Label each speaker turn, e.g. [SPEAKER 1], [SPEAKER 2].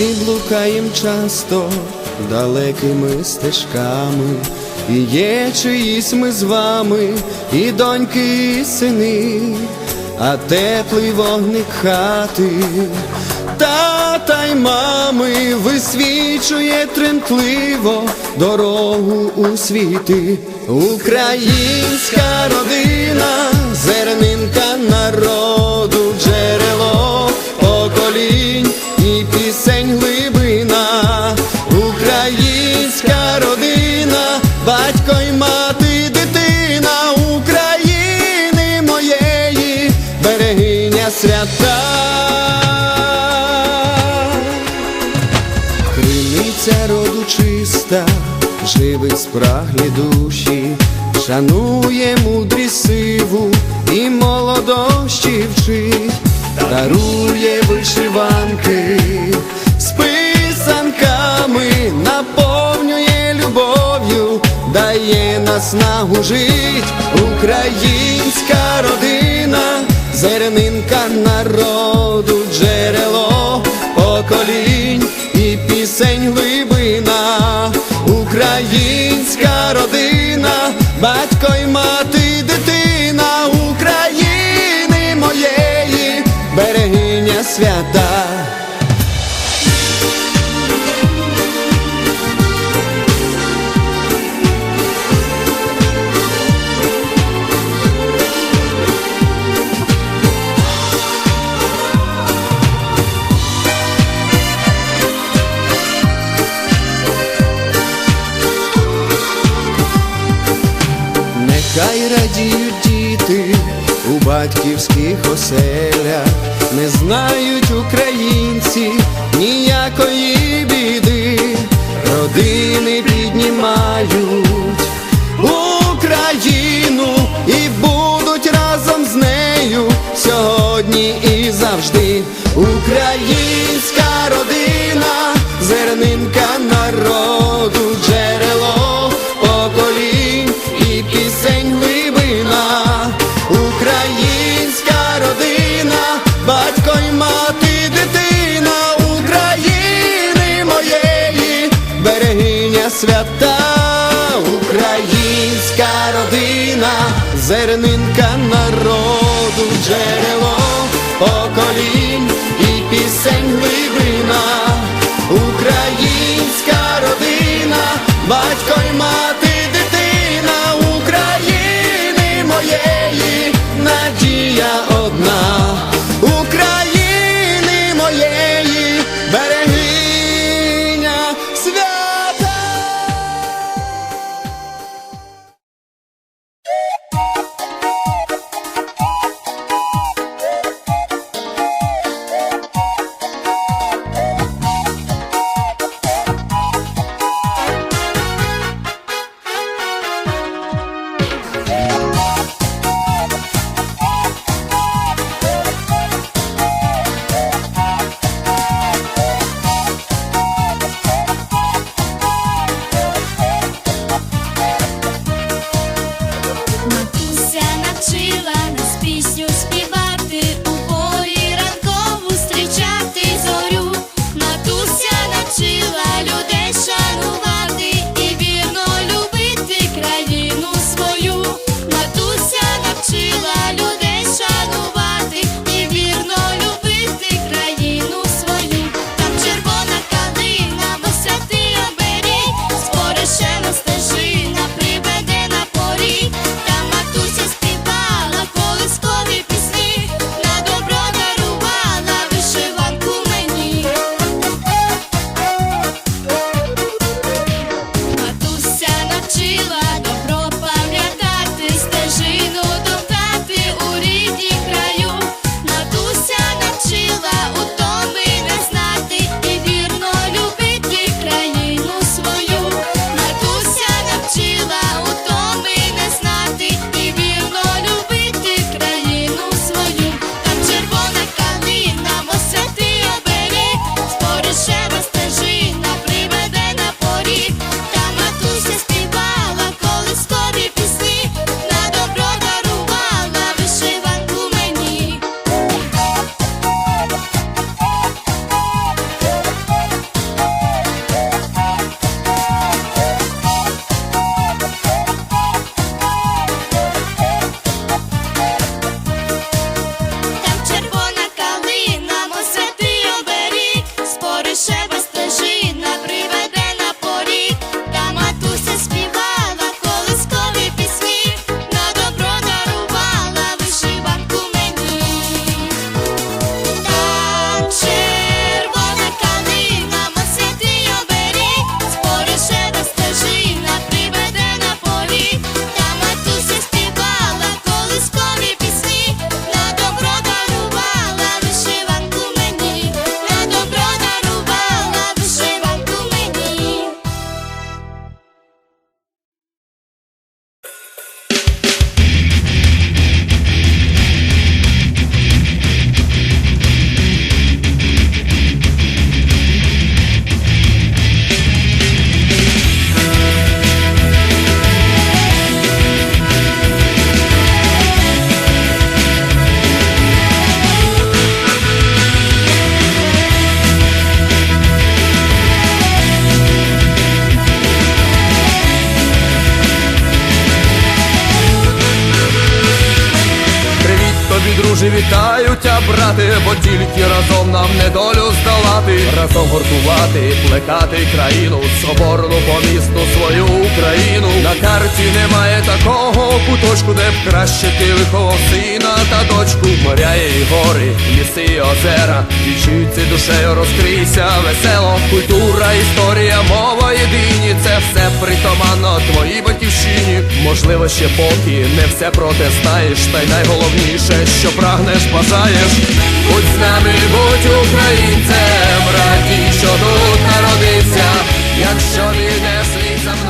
[SPEAKER 1] Чи блукаєм часто далекими стежками, і є чиїсь ми з вами, і доньки, і сини, а теплий вогник хати, тата й мами висвічує тремтливо дорогу у світи. Українська родина, зернинка народу, Криниця роду чиста, живить спраглі душі, шанує мудрі сиву і молодощі вчить, дарує вишиванки з писанками, наповнює любов'ю, дає наснагу жить, українська родина, зернинка народу, Нехай радіють діти у батьківських оселях, не знають українці ніякої біди, родини піднімають Україну і будуть разом з нею сьогодні і завжди. Українська зернинка
[SPEAKER 2] життя, брати, бо тільки разом нам недолю здолати, разом гуртувати, плекати країну, соборну помісну свою Україну. На карті немає такого куточку, де б краще ти виховав сина та дочку. Моря і гори, ліси і озера, вічуйці душею розкрийся весело. Культура, історія, мова єдині, це все притаманно твоїй батьківщині. Можливо, ще поки не все про те знаєш, та й найголовніше, що прагнеш, бажаєш, будь з нами, будь українцем, Раді, що тут народився, якщо війне свій за мною.